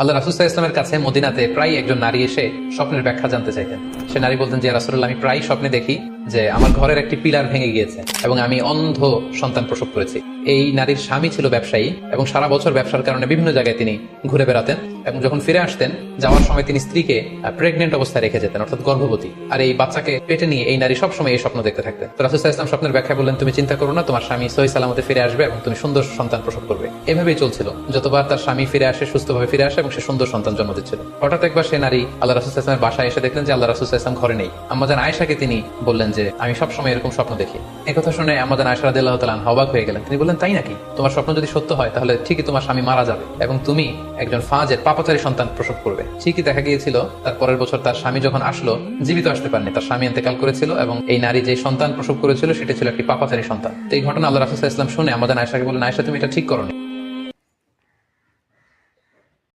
আল্লাহ রাসুসাহ ইসলামের কাছে মদিনাতে প্রায় একজন নারী এসে স্বপ্নের ব্যাখ্যা জানতে চাইতেন। সে নারী বলতেন যে রাসুল্লাহ আমি প্রায় স্বপ্নে দেখি যে আমার ঘরের একটি পিলার ভেঙে গিয়েছে এবং আমি অন্ধ সন্তান প্রসব করেছি। এই নারীর স্বামী ছিল ব্যবসায়ী এবং সারা বছর ব্যবসার কারণে বিভিন্ন জায়গায় তিনি ঘুরে বেড়াতেন। এবং যখন ফিরে আসতেন, যাওয়ার সময় তিনি স্ত্রীকে প্রেগনেন্ট অবস্থায় রেখে যেতেন, অর্থাৎ গর্ভবতী। আর এই বাচ্চাকে পেটে নিয়ে এই নারী সবসময় এই স্বপ্ন দেখতে থাকতেন। তো রাসুসাহ ইসলাম স্বপ্নের ব্যাখ্যা বললেন, তুমি চিন্তা করো না, তোমার স্বামী সহি সালামতে ফিরে আসবে এবং তুমি সুন্দর সন্তান প্রসব করবে। এভাবেই চলছিল। যতবার তার স্বামী ফিরে আসে, সুস্থভাবে ফিরে আসে এবং সে সুন্দর সন্তান জন্ম দিচ্ছিল। হঠাৎ একবার সে নারী আল্লাহ রাসুল ইসলামের বাসায় এসে দেখলেন যে আল্লাহ রাসুল ইসলাম ঘরে নেই। আমাদের আয়েশাকে তিনি বললেন যে, আমি সবসময় এরকম স্বপ্ন দেখি। এই কথা শুনে আমাদের আয়সা রাদিল্লাহ তালান অবাক হয়ে গেলেন। তিনি বললেন, তাই নাকি? তোমার স্বপ্ন যদি সত্য হয়, তাহলে ঠিকই তোমার স্বামী মারা যাবে এবং তুমি একজন ফাজের পাপাচারী সন্তান প্রসব করবে। ঠিকই দেখা গিয়েছিল, তার পরের বছর তার স্বামী যখন আসলো, জীবিত আসতে পারেনি। তার স্বামী এতেকাল করেছিল এবং এই নারী যে সন্তান প্রসব করেছিল, সেটা ছিল একটি পাপাচারী সন্তান। এই ঘটনা আল্লাহ রাসুল ইসলাম শুনে আমাদের আয়সাকে বলেন আয়সা তুমি এটা ঠিক করো